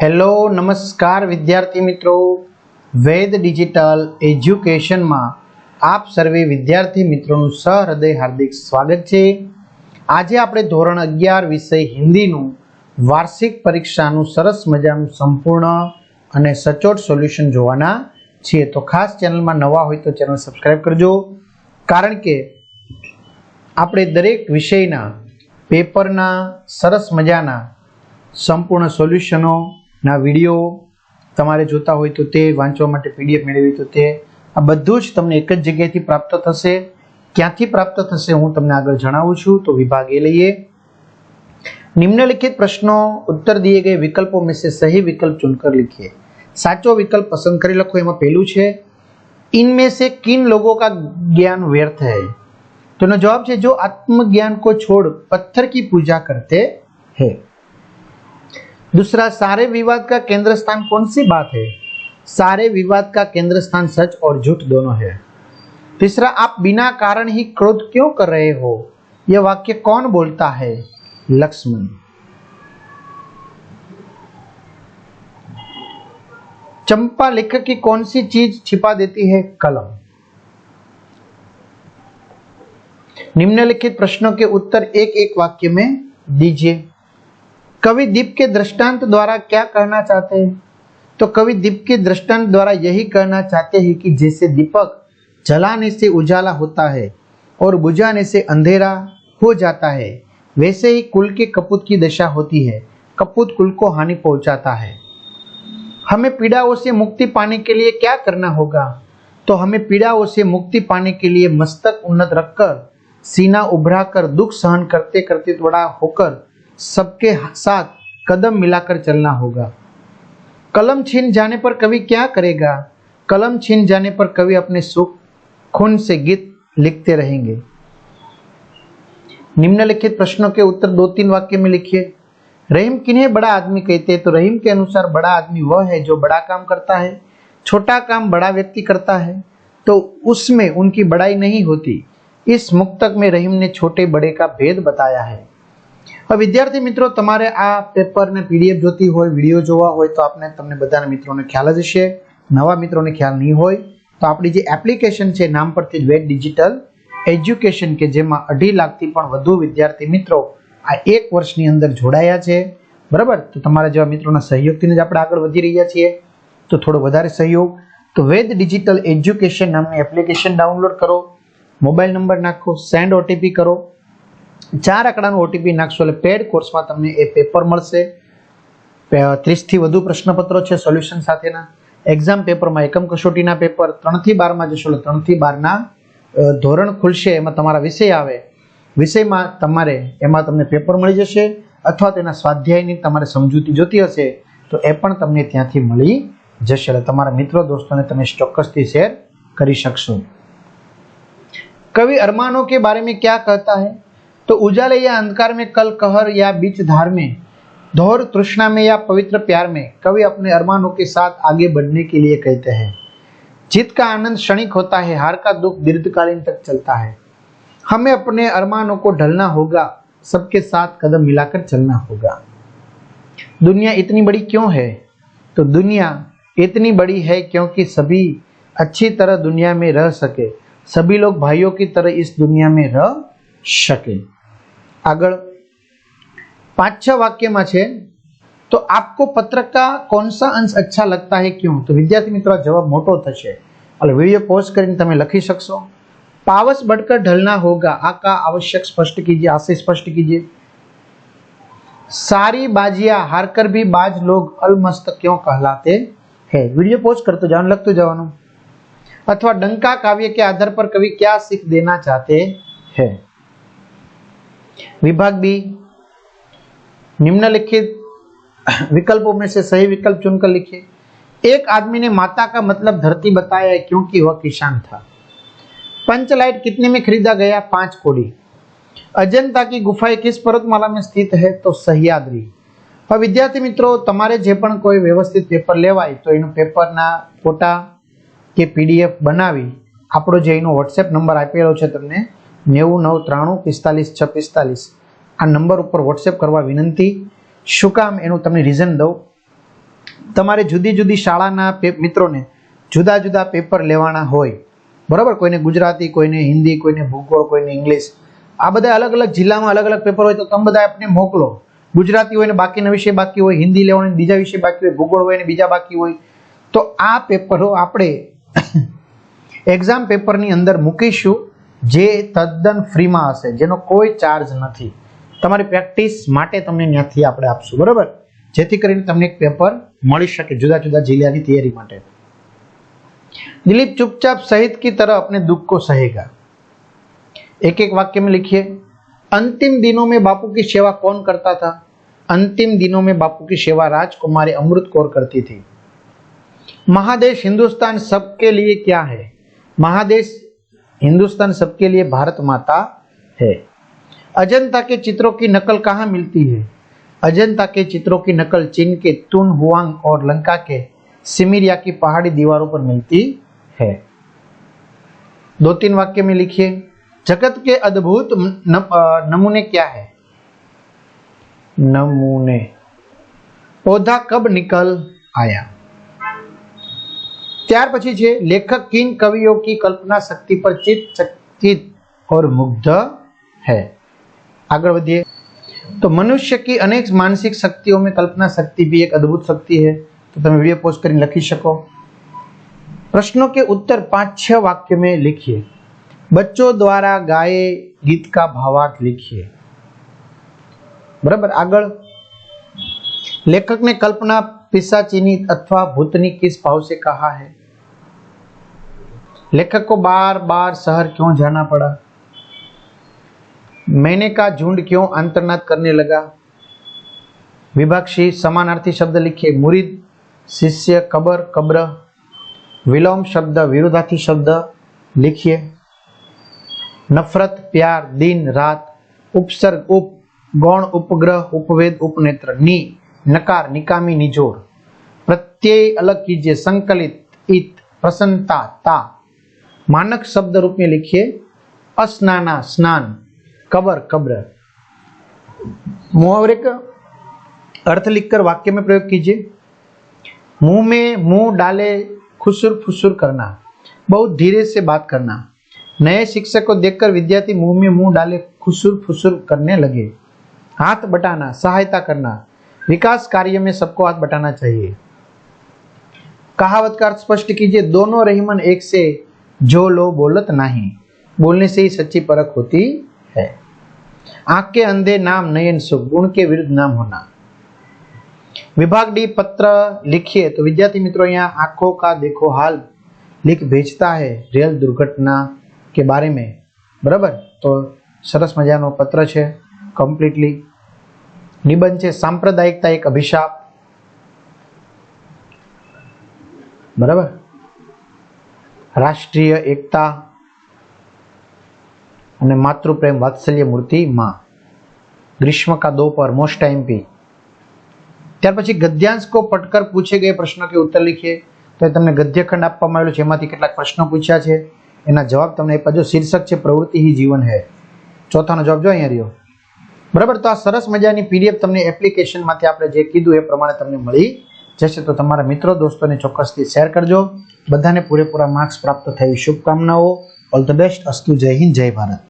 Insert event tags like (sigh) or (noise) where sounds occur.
Hello, નમસ્કાર વિદ્યાર્થી મિત્રો. વેદ ડિજિટલ એજ્યુકેશનમાં આપ સર્વે વિદ્યાર્થી મિત્રોનું સહૃદય હાર્દિક સ્વાગત છે. આજે આપણે ધોરણ અગિયાર વિષય હિન્દીનું વાર્ષિક પરીક્ષાનું સરસ મજાનું સંપૂર્ણ અને સચોટ સોલ્યુશન જોવાના છીએ. તો ખાસ ચેનલમાં નવા હોય તો ચેનલ સબસ્ક્રાઈબ કરજો. કારણ કે આપણે દરેક વિષયના, પેપરના સરસ મજાના સંપૂર્ણ સોલ્યુશનોના વિડીયો તમારે જોતા હોય તો તે વાંચવા માટે પીડીએફ મેળવી તો તે આ બધું જ તમને એક જ જગ્યાએથી પ્રાપ્ત થશે ક્યાંથી પ્રાપ્ત થશે હું તમને આગળ જણાવું છું તો વિભાગ એ લઈએ निम्नलिखित प्रश्नों उत्तर दिए गए विकल्पों में से सही विकल्प चुनकर लिखिए साचो विकल्प पसंद કરી લખો એમાં પહેલું છે इनमें से किन लोगों का ज्ञान व्यर्थ है तो ना जवाब है जो आत्मज्ञान को छोड़ पत्थर की पूजा करते हैं दूसरा, सारे विवाद का केंद्र स्थान कौन सी बात है? सारे विवाद का केंद्र स्थान सच और झूठ दोनों है। तीसरा, आप बिना कारण ही क्रोध क्यों कर रहे हो? यह वाक्य कौन बोलता है? लक्ष्मण। चंपा लेखक की कौन सी चीज़ छिपा देती है? कलम। निम्नलिखित प्रश्नों के उत्तर एक एक वाक्य में दीजिए। कवि दीप के दृष्टांत द्वारा क्या कहना चाहते हैं? तो कवि दीप के दृष्टांत द्वारा यही कहना चाहते हैं कि जैसे दीपक जलाने से उजाला होता है और बुझाने से अंधेरा हो जाता है, वैसे ही कुल के कपूत की दशा होती है। कपूत कुल को हानि पहुंचाता है। हमें पीड़ाओं से मुक्ति पाने के लिए क्या करना होगा? तो हमें पीड़ाओं से मुक्ति पाने के लिए मस्तक उन्नत रखकर, सीना उभरा कर दुख सहन करते करते थोड़ा होकर सबके साथ कदम मिलाकर चलना होगा। कलम छीन जाने पर कवि क्या करेगा? कलम छीन जाने पर कवि अपने सुख, खून से गीत लिखते रहेंगे। निम्नलिखित प्रश्नों के उत्तर दो तीन वाक्य में लिखिए। रहीम किन्हें बड़ा आदमी कहते हैं? तो रहीम के अनुसार बड़ा आदमी वह है जो बड़ा काम करता है, छोटा काम बड़ा व्यक्ति करता है। तो उसमें उनकी बड़ाई नहीं होती। इस मुक्तक में रहीम ने छोटे बड़े का भेद बताया है। હવે વિદ્યાર્થી મિત્રો, તમારે આ પેપરને પીડીએફ જોતી હોય વીડિયો જોવા હોય, તો આપણે તમને બધાના મિત્રોને ખ્યાલ જ હશે. નવા મિત્રોને ખ્યાલ નહીં હોય, તો આપણી જે એપ્લિકેશન છે, નામ પરથી જ વેટ ડિજિટલ એજ્યુકેશન કે જેમાં અઢી લાખથી પણ વધુ વિદ્યાર્થી મિત્રો આ એક વર્ષની અંદર જોડાયા છે. બરાબર? તો તમારા જેવા મિત્રોના સહયોગથી જ આપણે આગળ વધી રહ્યા છીએ. તો થોડો વધારે સહયોગ. તો વેદ ડિજિટલ એજ્યુકેશન નામની એપ્લિકેશન ડાઉનલોડ કરો. મોબાઈલ નંબર નાખો સેન્ડ ઓટીપી કરો. ચાર આંકડાનું ઓટીપી નાખશો એટલે પેડ કોર્સમાં તમને એ પેપર મળશે. ત્રીસથી વધુ પ્રશ્નપત્રો છે સોલ્યુશન સાથેના. એક્ઝામ પેપરમાં એકમ કસોટીના પેપર ત્રણથી બારમાં જશો એટલે ત્રણથી બારના ધોરણ ખુલશે, એમાં તમારા વિષય આવે. વિષયમાં તમારે, એમાં તમને પેપર મળી જશે અથવા તેના સ્વાધ્યાયની તમારે સમજૂતી જોતી હશે, તો એ પણ તમને ત્યાંથી મળી જશે. એટલે તમારા મિત્રો, દોસ્તોને તમે ચોક્કસથી શેર કરી શકશો. કવિ અરમાનો કે બારે મેં ક્યાં કહેતા હૈ? तो उजाले या अंधकार में कल कहर या बीच धार में, धौर तृष्णा में या पवित्र प्यार में, कवि अपने अरमानों के साथ आगे बढ़ने के लिए कहते हैं, जीत का आनंद क्षणिक होता है, हार का दुख दीर्घकालीन तक चलता है। हमें अपने अरमानों को ढलना होगा, सबके साथ कदम मिलाकर चलना होगा। दुनिया इतनी बड़ी क्यों है? तो दुनिया इतनी बड़ी है क्योंकि सभी अच्छी तरह दुनिया में रह सके, सभी लोग भाइयों की तरह इस दुनिया में रह શકે આગળ પાંચ છ વાક્યમાં છે તો આપકો પત્ર का कौन सा अंश अच्छा लगता है क्यों तो વિદ્યાર્થી મિત્રો આ જવાબ મોટો થશે એટલે વિડીયો પોઝ કરીને તમે લખી શકશો पावस बढ़कर ढलना होगा आ का आवश्यक स्पष्ट कीजिए आशय स्पष्ट कीजिए सारी बाजिया हारकर भी बाज लोग अलमस्त क्यों कहलाते हैं वीडियो पोज करते जाओ लगते જવાનું अथवा डंका काव्य के आधार पर कवि क्या सीख देना चाहते हैं विभाग बी निम्नलिखित विकल्पों में से सही विकल्प चुनकर लिखिए एक आदमी ने माता का मतलब धरती बताया है क्योंकि वह किसान था पंचलाइट कितने में खरीदा गया पांच कोड़ी अजंता की गुफाएं किस पर्वतमाला में स्थित है तो સહ્યાદ્રી હવે વિદ્યાર્થી મિત્રો તમારે જે પણ કોઈ વ્યવસ્થિત પેપર લેવાય તો એનું પેપરના ફોટા કે પીડીએફ બનાવી આપણો જે એનો વોટ્સએપ નંબર આપેલો છે તમને નેવું નવ ત્રાણું પિસ્તાલીસ છ પિસ્તાલીસ. આ નંબર ઉપર વોટ્સએપ કરવા વિનંતી. શું કામ એનું તમને રીઝન દઉં? તમારે જુદી જુદી શાળાના મિત્રોને જુદા જુદા પેપર લેવાના હોય. બરાબર? કોઈને ગુજરાતી, કોઈને હિન્દી, કોઈને ભૂગોળ, કોઈને ઇંગ્લિશ. આ બધા અલગ અલગ જિલ્લામાં અલગ અલગ પેપર હોય તો તમે બધા આપને મોકલો. ગુજરાતી હોય ને બાકીના વિષય બાકી હોય, હિન્દી લેવાનું બીજા વિષય બાકી હોય, ભૂગોળ હોય ને બીજા બાકી હોય. તો આ પેપરો આપણે (coughs) એક્ઝામ પેપરની અંદર મૂકીશું. જે તદ્દન ફ્રીમાં હશે જેનો કોઈ ચાર્જ નથી તમારી પ્રેક્ટિસ માટે તમને ત્યાંથી આપણે આપશું બરાબર જેથી કરીને તમને એક પેપર મળી શકે જુદા જુદા જિલ્લાની તૈયારી માટે दिलीप चुपचाप शहीद की तरह अपने दुख को सहेगा एक एक वाक्य में लिखिए अंतिम दिनों में बापू की सेवा कौन करता था अंतिम दिनों में बापू की सेवा राजकुमारी अमृत कौर करती थी महादेश हिंदुस्तान सबके लिए क्या है महादेश हिंदुस्तान सबके लिए भारत माता है। अजंता के चित्रों की नकल कहाँ मिलती है? अजंता के चित्रों की नकल चीन के तुन हुआंग और लंका के सिमिरिया की पहाड़ी दीवारों पर मिलती है। दो तीन वाक्य में लिखिए। जगत के अद्भुत नमूने क्या है? नमूने। पौधा कब निकल आया? ત્યાર પછી છે લેખક કિન કવિઓ की कल्पना शक्ति पर चित चकित और मुग्ध है आगे बढ़िए तो मनुष्य की अनेक मानसिक शक्तियों में कल्पना शक्ति भी एक अद्भुत शक्ति है तो તમે વિડીયો પોસ્ટ કરીને લખી શકો प्रश्नों के उत्तर पांच छह वाक्य में लिखिए बच्चों द्वारा गाए गीत का भावार्थ लिखिए बराबर આગળ लेखक ने कल्पना पिशाचिनी अथवा भूतनी किस भाव से कहा है? लेखक को बार बार शहर क्यों जाना पड़ा? मैंने का झुंड क्यों अंतर्नाद करने लगा? विभाग सी समानार्थी शब्द लिखिए मुरीद, शिष्य, कबर, कब्र, विलोम शब्द, विरोधार्थी शब्द लिखिए। नफरत, प्यार, दिन, रात, उपसर्ग, उप, गौण, उपग्रह, उपवेद, उपनेत्र, नी। नकार, निकामी, निजोर। प्रत्यय अलग कीजिए, संकलित, इत, प्रसन्नता, ता। मानक शब्द रूप में लिखिए, अस्नाना, स्नान, कबर, कब्र। मुहावरे का अर्थ लिखकर वाक्य में प्रयोग कीजिए। मुँह में मुँह डाले, खुसुर फुसुर करना। बहुत धीरे से बात करना। नए शिक्षक को देखकर विद्यार्थी मुँह में मुँह डाले, खुसुर फुसुर करने लगे। हाथ बटाना, सहायता करना। विकास कार्य में सबको हाथ बटाना चाहिए कहावत का अर्थ स्पष्ट कीजिए दोनों रहीमन एक से जो लो बोलत नहीं बोलने से ही सच्ची परख होती है आंख के अंधे नाम नयन सुख गुण के विरुद्ध नाम होना विभाग डी पत्र लिखिए तो विद्यार्थी मित्रों यहाँ आंखों का देखो हाल लिख भेजता है रेल दुर्घटना के बारे में बराबर तो સરસ મજાનો પત્ર છે કમ્પ્લીટલી નિબંધ છે સાંપ્રદાયિકતા એક અભિશાપ. બરાબર? રાષ્ટ્રીય એકતા અને માતૃપ્રેમ વાત્સલ્ય મૂર્તિ માં ગ્રીષ્મ કા દો પર મોસ્ટ એમપી ત્યાર પછી ગદ્યાંશ કો પટકર પૂછે ગયે પ્રશ્નો કે ઉત્તર લખીએ. તો તમને ગદ્યખંડ આપવામાં આવેલું છે. એમાંથી કેટલાક પ્રશ્નો પૂછ્યા છે. એના જવાબ તમને એ પાછો શીર્ષક છે, પ્રવૃત્તિ હી જીવન હે. ચોથાનો જવાબ જો અહીંયા રહ્યો. બરાબર? તો આ સરસ મજાની પીડીએફ તમને એપ્લિકેશનમાંથી આપણે જે કીધું એ પ્રમાણે તમને મળી જશે. તો તમારા મિત્રો, દોસ્તોને ચોક્કસથી શેર કરજો. બધાને પૂરેપૂરા માર્ક્સ પ્રાપ્ત થાય શુભકામનાઓ. ઓલ ધ બેસ્ટ અસ્તુ જય હિન્દ, જય ભારત.